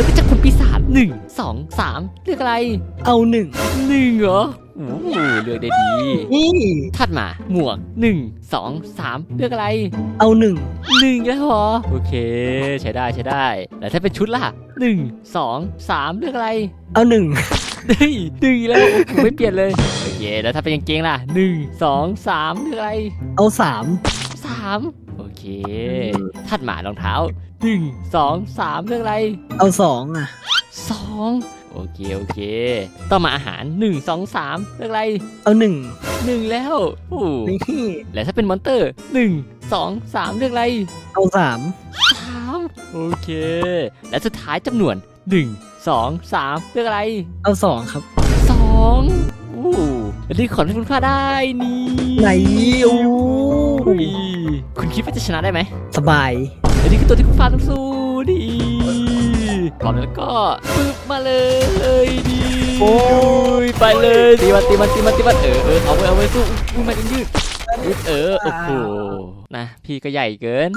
ลือกไปจากคนปีศาจหนึ่งสองสามเลือกอะไร เอาหนึ่งหนึ่งเหรอโอ้โหเลือกได้ดีนี่ถัดมาหมวกหนึ่งสองสามเลือกอะไร เอาหนึ่งหนึ่งแล้วเหรอโอเค ใช้ได้ใช้ได้แล้วถ้าเป็นชุดล่ะหนึ่งสองสามเลือกอะไร เอาหนึ่งเฮ้ยหนึ่งอีกแล้วโอ้โหไม่เปลี่ยนเลยโอเคแล้วถ้าเป็นกางเกงล่ะหนึ่งสองสามเลือกอะไร เอาสามสามโอเคถัดมารองเท้าหนึ่งสองสามเลือกอะไรเอาสองอะสองโอเคโอเค ต่อมาอาหารหนึ่งสองสามเลือกอะไรเอาหนึ่งหนึ่งแล้วโอ้นี่แล้วถ้าเป็นมอนเตอร์หนึ่งสองสามเลือกอะไรเอาสามสามโอเค และสุดท้ายจำนวนหนึ่งสองสามเลือกอะไร เอาสองครับสองอู้และนี่ของที่คุณพลาดได้นี่ไหนโอ้อุ้ย คุณคิดว่าจะชนะได้ไหมสบายและนี่คือตัวที่คุณฟ้าต้องสู้ดีพร้อมแล้วก็ปึ๊บมาเลยดีโอ้ยไปเลยตีมันตีมันตีมันตีมันเออเออเอาไว้เอาไว้สู้อุ้ยมันยังยืดยืดเออโอ้โหนะพี่ก็ใหญ่เกิน